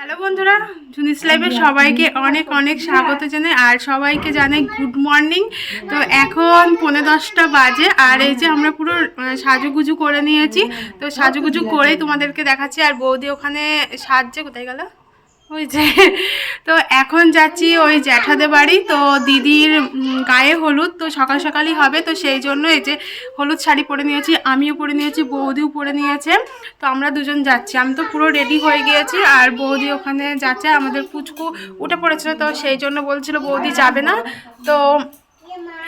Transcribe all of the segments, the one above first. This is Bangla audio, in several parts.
হ্যালো বন্ধুরা জুনিস লাইভে সবাইকে অনেক অনেক স্বাগত জানাই আর সবাইকে জানাই গুড মর্নিং তো এখন পনেরো দশটা বাজে আর এই যে আমরা পুরো সাজুগুজু করে নিয়েছি। তো সাজুগুজু করেই তোমাদেরকে দেখাচ্ছি আর বৌদি ওখানে সাজছে কোথায় গেল? ওই যে, তো এখন যাচ্ছি ওই জ্যাঠাদের বাড়ি। তো দিদির গায়ে হলুদ, তো সকাল সকালই হবে, তো সেই জন্য এই যে হলুদ শাড়ি পরে নিয়েছি, আমিও পরে নিয়েছি, বৌদিও পরে নিয়েছে। তো আমরা দুজন যাচ্ছি। আমি তো পুরো রেডি হয়ে গিয়েছি, আর বৌদি ওখানে যাচ্ছে, আমাদের পুচকু উঠে পড়েছিল, তো সেই জন্য বলছিল বৌদি যাবে না। তো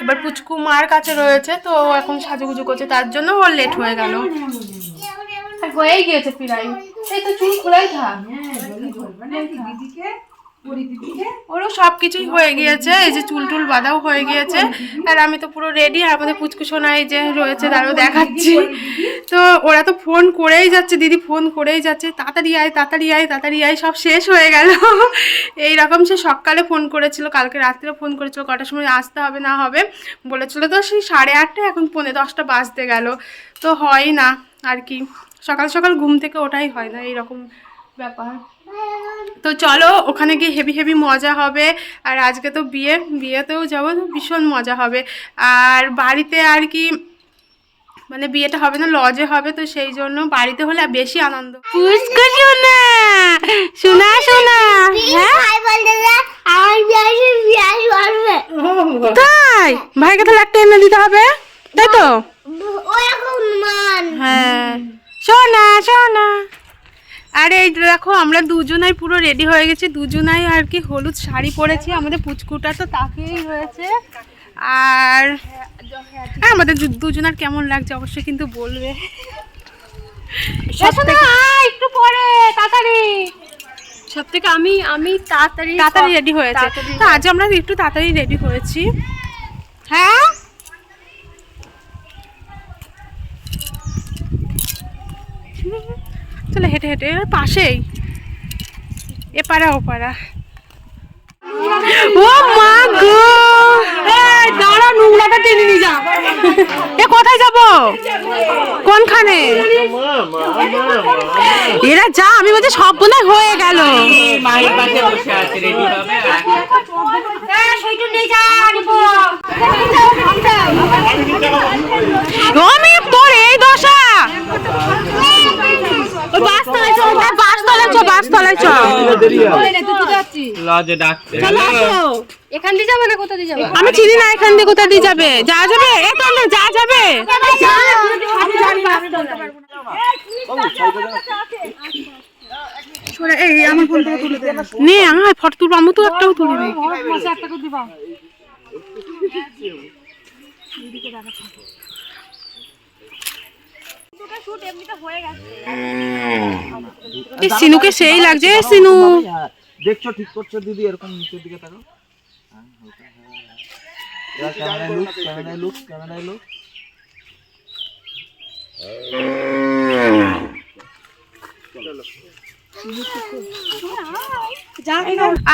এবার পুচকু মার কাছে রয়েছে, তো এখন সাজুগুজু করছে, তার জন্য ওর লেট হয়ে গেল। হয়েই গিয়েছে প্রায়। এই তো চুল খোলাই থাক। ওরও সব কিছুই হয়ে গিয়েছে এই যে চুল টুল বাঁধাও হয়ে গিয়েছে। আর আমি তো পুরো রেডি আর আমাদের পুচকু সোনা এই যে রয়েছে তারও দেখাচ্ছি। তো ওরা তো ফোন করেই যাচ্ছে দিদি ফোন করেই যাচ্ছে তাড়াতাড়ি আয় তাড়াতাড়ি আয় তাড়াতাড়ি আয় সব শেষ হয়ে গেল। এই রকম সে সকালে ফোন করেছিল কালকে রাত্রে ফোন করেছিল কটার সময় আসতে হবে না হবে বলেছিল তো সেই সাড়ে আটটা এখন পৌনে দশটা বাজতে গেল। তো হয় না আর কি। সকাল সকাল ঘুম থেকে ওটাই হয় না এইরকম ব্যাপার। তো চলো ওখানে গিয়ে হেভি হেভি মজা হবে। আর আজকে তো বিয়ে বিয়েতেও যাব তো ভীষণ মজা হবে। আর বাড়িতে আর কি মানে বিয়েটা হবে না লজে হবে তো সেই জন্য বাড়িতে হলে বেশি আনন্দ। পুষ্কু শোনা শোনা শোনা হ্যাঁ? তাই? ভাইকে তাহলে একটা এনে দিতে হবে। তাই তো? হ্যাঁ। শোনা শোনা আরে এই দেখো আমরা দুজনাই পুরো রেডি হয়ে গেছি। দুজনাই আর কি হলুদ শাড়ি পরেছি আমাদের পুচকুটা তো তাকেই হয়েছে। আর আর আমাদের দুজনার কেমন লাগছে অবশ্যই কিন্তু বলবে। সব একটু পরে তাড়াতাড়ি। সব থেকে আমি আমি তাড়াতাড়ি তাড়াতাড়ি রেডি হয়েছে। তো আজ আমরা একটু তাড়াতাড়ি রেডি হয়েছি। হ্যাঁ। চলো হেঁটে হেঁটে পাশেই। এপারা ওপারা ও মা গো! এই দাঁড়া নোংরাটা টেনে নিয়ে যা। এ কোথায় যাব? কোনখানে? এরা যা আমি বলছি সব বোধহয় হয়ে গেল। মায়ের পাশে বসে আছে রেডি হবে আর আমি তোর এই দশা ওই বাসতলায় চল ওই বাসতলায় চল বাসতলায় চল লজে ডাকতে এখান দিয়ে যাবে না কোথা দিয়ে যাবে? আমি চিনি না এখান দিয়ে কোথা দিয়ে যাবে। যা যাবে এ তো যা যাবে। নে আমার ফটো তুলবো আমি তো একটাও তুলি নি। এই সিনুকে সেই লাগছে সিনু। দেখছ ঠিক করছ দিদি এরকম নিচের দিকে তাকাও। ক্যামেরায় লুক ক্যামেরায় লুক ক্যামেরায় লুক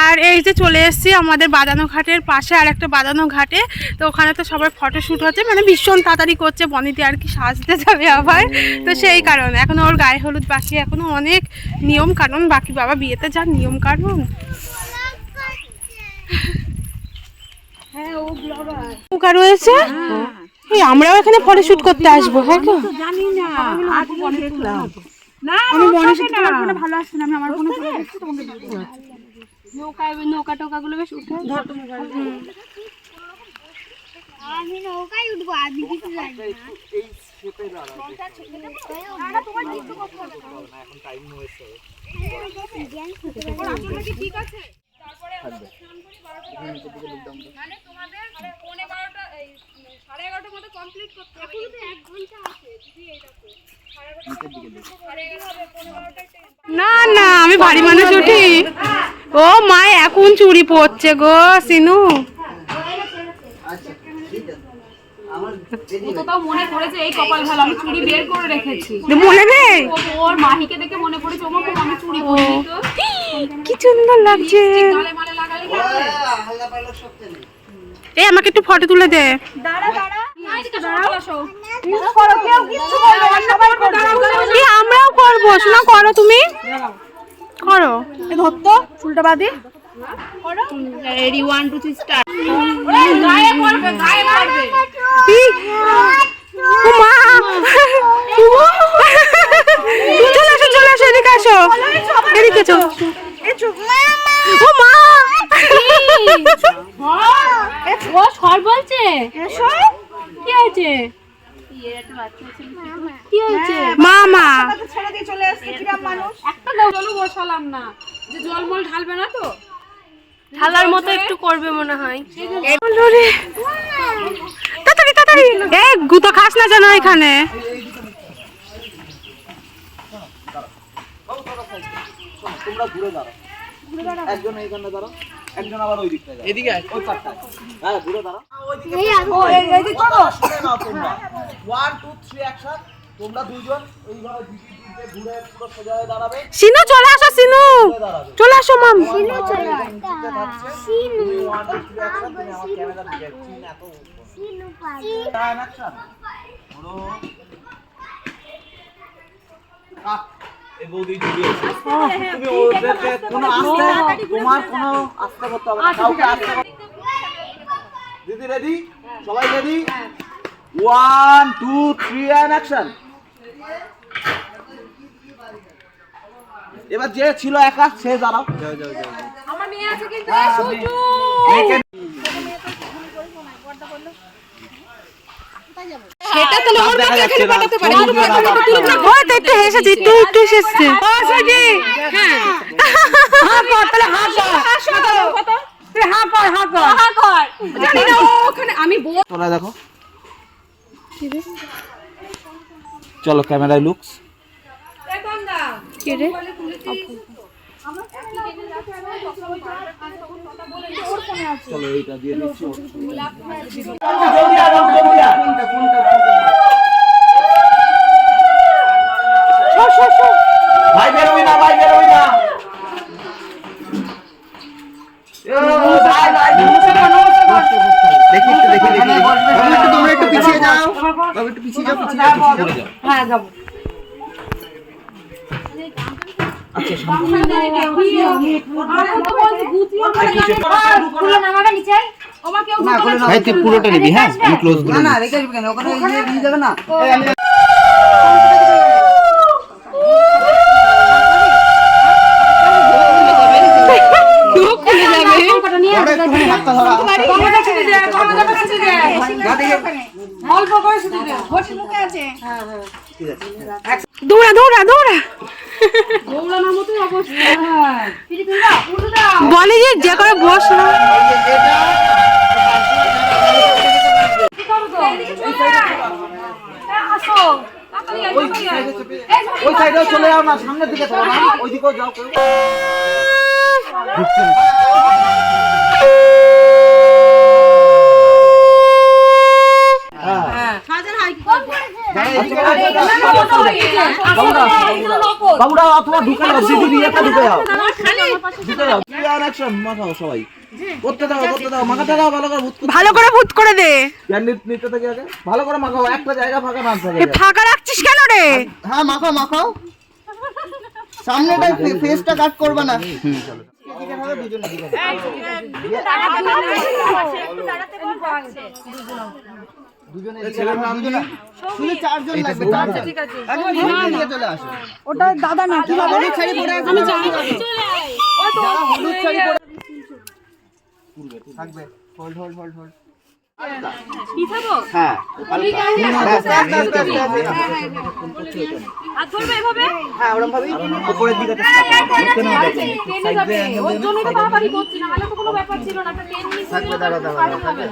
আর এই যে চলে এসেছি আমাদের বাদানো ঘাটের পাশে আর একটা বাদানো ঘাটে। তো ওখানে তো সবাই ফটো শ্যুট হচ্ছে। মানে ভীষণ তাড়াতাড়ি করছে বনিতে আর কি সাজতে যাবে আবার। তো সেই কারণে। এখন ওর গায়ে হলুদ বাকি এখনও অনেক নিয়ম কানুন। বাকি বাবা বিয়েতে যা নিয়ম কানুন। নৌকা রয়েছে? আমরাও এখানে ফটো শ্যুট করতে আসব হ্যাঁ গো? নৌকা নৌকা টোকা গুলো বেশ উঠে আমি নৌকায় উঠবো আমি কিছু জানি না। না না আমি ভারী মানুষ উঠি ও মা এখন চুরি গো সিনু। মনে কপাল ভালো আমি চুড়ি বের করে রেখেছি। মনে নেই? ও মাহিকে দেখে মনে পড়েছে চুড়ি পরিনি তো। কি সুন্দর লাগছে। এই আমাকে একটু ফটো তুলে দে। আমরাও করব শোনা করো তুমি। করো। ধরতো চুলটা বাদি। Ready one two three start গায়ে পড়বে গায়ে পড়বে। ই! চলে আসো চলে আসো এদিকে আসো। এদিকে চো। ও সর কি হয়েছে? কি হয়েছে? মা মা একটা জলও বসালাম না। যে জল ঢালবে না তো? ঢালার মতো একটু করবে মনে হয়। তাড়াতাড়ি তাড়াতাড়ি। এ গুতো খাস না যেন এখানে। তোমরা ঘুরে দাঁড়াও। একজন এইখানে দাঁড়াও। একজন আবার ওই দিকটা এদিকে ওই পাশটা হ্যাঁ ঘুরে দাঁড়াও শুনে নাও তোমরা ওয়ান টু থ্রি অ্যাকশন তোমরা দুজন এইভাবে দিকে দিকে ঘুরে পুরো সোজা হয়ে দাঁড়াবে সিনু চলে আসো সিনু চলে আসো মাম সিনু চলে তুমি আমার ক্যামেরা দিকে এত টাইম অ্যাকশন পুরো কাট আস্তে করতে দিদি রেডি সবাই ready one two three and action এবার যে ছিল একা সে দাঁড়াও। যাও যাও যাও আমার মেয়ে আছে কিন্তু হ্যাঁ, মেয়েকে সেটা তো সব দেখা যাচ্ছে না, ছবি তুলে না, বাদ দাও। ওই তো একটু হেসেছে একটু একটু হেসেছে সুজি হ্যাঁ। হ্যাঁ কর তাহলে হ্যাঁ কর তুই হ্যাঁ কর হ্যাঁ কর। হা কর। জানি না ওখানে আমি বল তোরা দেখো। চলো ক্যামেরায় লুকস। কে রে চলো এইটা দিয়ে দিচ্ছি। ভাই তুই পুরোটা নিবি হ্যাঁ আমি ক্লোজ করে না রেখে দিবি কেন ওখানে নিয়ে যাবে না একটুখানি হাতটা ধরা যা দেখে দৌড়া দৌড়া দৌড়া। বলে যে যে করে বস। ওই সাইডেও চলে যাও না সামনের দিকে ওই দিকেও যাও কেউ বাবুরা অথবা ঢুকে যাও দিদি বিয়েটা ঢুকে যাও ঢুকে যাও অ্যাকশন মাখাও সবাই করতে দাও করতে দাও মাখাতে দাও ভালো করে ভূত ভালো করে ভূত করে দে। ক্যান্ডিড নিতে থেকে আগে ভালো করে মাখাও একটা জায়গা ফাঁকা না থাকে। এ ফাঁকা রাখছিস কেন রে? হ্যাঁ মাখাও মাখাও। সামনেটা ফেসটা কাট করবে না। আসো। ওটা দাদা না কি হলুদ শাড়ি পরে আমি জানি হলুদ শাড়ি পরে থাকবে। হোল্ড হোল্ড হোল্ড হোল্ড হ্যাঁ ধরবে এভাবে? হ্যাঁ ওরকম উপরের দিকে থাকবে দাঁড়া দাঁড়া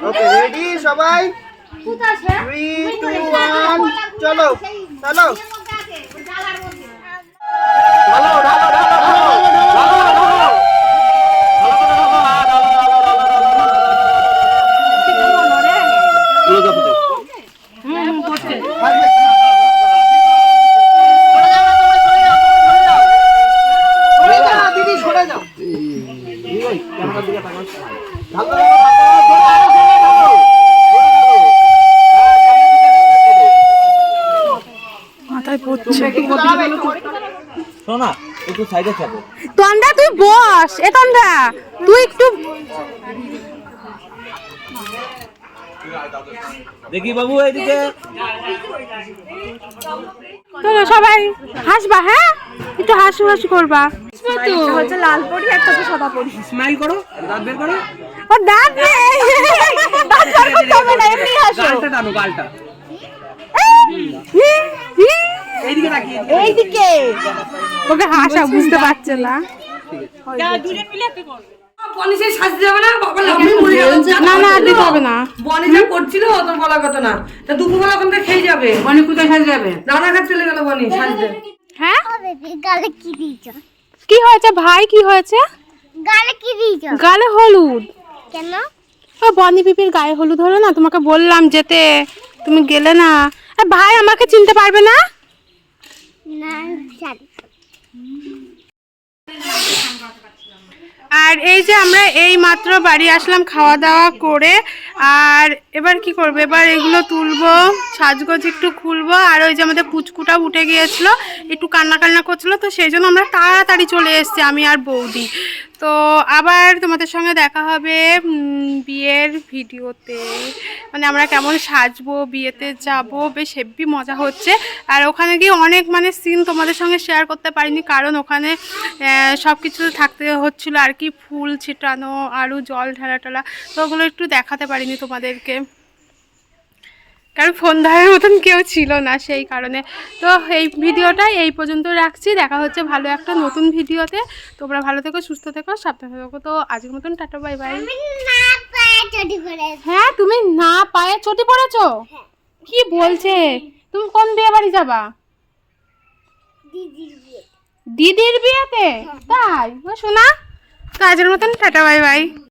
ওকে রেডি সবাই থ্রি টু ওয়ান চলো চলো ঢালো ঢালো ভালো করে ঢালো হ্যাঁ, ঢালো ঢালো ঢালো ঢালো ঢালো ঢালো ঢালো থাকবে সরে যাও, দিদি সরে যাও এই ওই ক্যামেরার দিকে তাকাও ঢালো ঢালো ঢালো ঢালো মাথায় পড়ছে একটু দাঁড়াবে, একটু শোনো একটু সাইডে তন্ডা তুই বস। এ তন্ডা তুই একটু দেখি বাবু এইদিকে চলো সবাই হাসবা হ্যাঁ? একটু হাসু হাসু করবা। হচ্ছে লাল পরি একটা সাদা পরি স্মাইল করো দাঁত বের করো। ও দাঁত নেই। দাঁত বার করতে হবে না এমনি হাসো। গালটা টানো গালটা। এইদিকে ওকে হাসা বুঝতে পারছে না। বনি সেই সাজতে যাবে না? বাবা আমি মরে যাব না না দিতে হবে না। বনি যা করছিল তোর বলার কথা না। তা দুপুরবেলা ওখান থেকে খেয়ে যাবে। বনি কোথায় সাজতে যাবে? রানাঘাট চলে গেল বনি সাজতে হ্যাঁ? গালে কি দিয়েছ? কি হয়েছে ভাই? কি হয়েছে? গালে কি দিয়েছ? গালে হলুদ। কেন? ও বনি পিপির গায়ে হলুদ হলো না? তোমাকে বললাম যেতে। তুমি গেলে না। এ, ভাই আমাকে চিনতে পারবে না? আর এই যে আমরা এই মাত্র বাড়ি আসলাম, খাওয়া দাওয়া করে। আর এবার কি করব? এবার এগুলো তুলবো, সাজগোজ একটু খুলবো, আর ওই যে আমাদের পুচকুটা উঠে গিয়েছিল, একটু কান্না কান্না করছিল, তো সেই জন্য আমরা তাড়াতাড়ি চলে এসছি, আমি আর বৌদি। তো আবার তোমাদের সঙ্গে দেখা হবে বিয়ের ভিডিওতে। মানে আমরা কেমন সাজবো, বিয়েতে যাব, বেশ হেভি মজা হচ্ছে। আর ওখানে গিয়ে অনেক মানে সিন তোমাদের সঙ্গে শেয়ার করতে পারিনি, কারণ ওখানে সব কিছু থাকতে হচ্ছিল আর কি ফুল ছিটানো আরও জল ঢালা টালা তো ওগুলো একটু দেখাতে পারিনি তোমাদেরকে। কারণ ফোন ধরার মতন কেউ ছিল না সেই কারণে। তো এই ভিডিওটা এই পর্যন্ত রাখছি। দেখা হচ্ছে ভালো একটা নতুন ভিডিওতে। তোমরা ভালো থেকো সুস্থ থেকো সাবধানে থেকো। তো আজকের মতন টাটা বাই বাই। হ্যাঁ তুমি না পায়ে চটি পড়েছো কি বলছে? তুমি কোন বিয়ে বাড়ি যাবা? দিদির বিয়েতে? তাই? ও শোনা। তো আজকের মতন টাটা বাই বাই।